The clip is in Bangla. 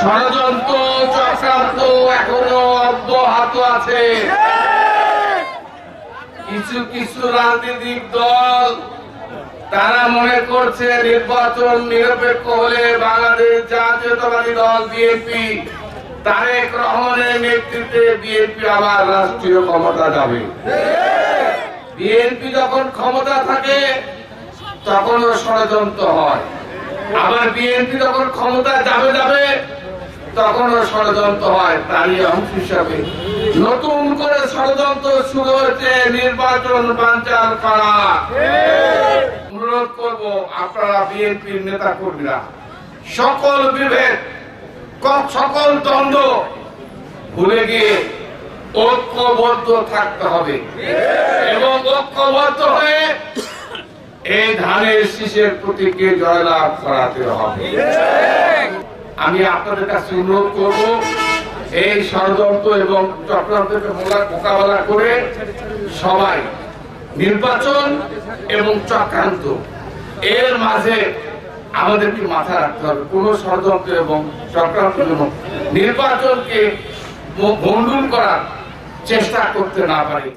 ষড়যন্ত্র, চক্রান্ত এখনও অব্যাহত আছে। কিছু কিছু রাজনৈতিক দল, তারা মনে করছে নির্বাচন নিরপেক্ষ হলে বাংলাদেশ জাতীয়তাবাদী দল বিএনপি তারেক রহমানের নেতৃত্বে বিএনপি আবার রাষ্ট্রীয় ক্ষমতা যাবে। বিএনপি যখন ক্ষমতা থাকে, তখনও ষড়যন্ত্র হয়। আবার বিএনপি যখন ক্ষমতা যাবে যাবে তখনও ষড়যন্ত্র হয়, তারই অংশ হিসাবে। নতুন করে ষড়যন্ত্র শুরু হয়েছে, নির্বাচন বানচাল করা। অনুরোধ করব আপনারা বিএনপির নেতা কর্মীরা সকল বিভেদ সকল দ্বন্দ্ব ভুলে গিয়ে ঐক্যবদ্ধ থাকতে হবে। এবং ঐক্যবদ্ধ হয়ে এই ধানের শীষের প্রতীকে জয়লাভ করাতে হবে। আমি আপনাদের কাছে অনুরোধ করব, এই ষড়যন্ত্র এবং চক্রান্তকে মোকাবেলা করে সবাই নির্বাচন এবং চক্রান্ত, এর মাঝে আমাদেরকে মাথা রাখতে হবে। কোন ষড়যন্ত্র এবং চক্রান্ত এবং নির্বাচনকে ভণ্ডুল করার চেষ্টা করতে না পারে।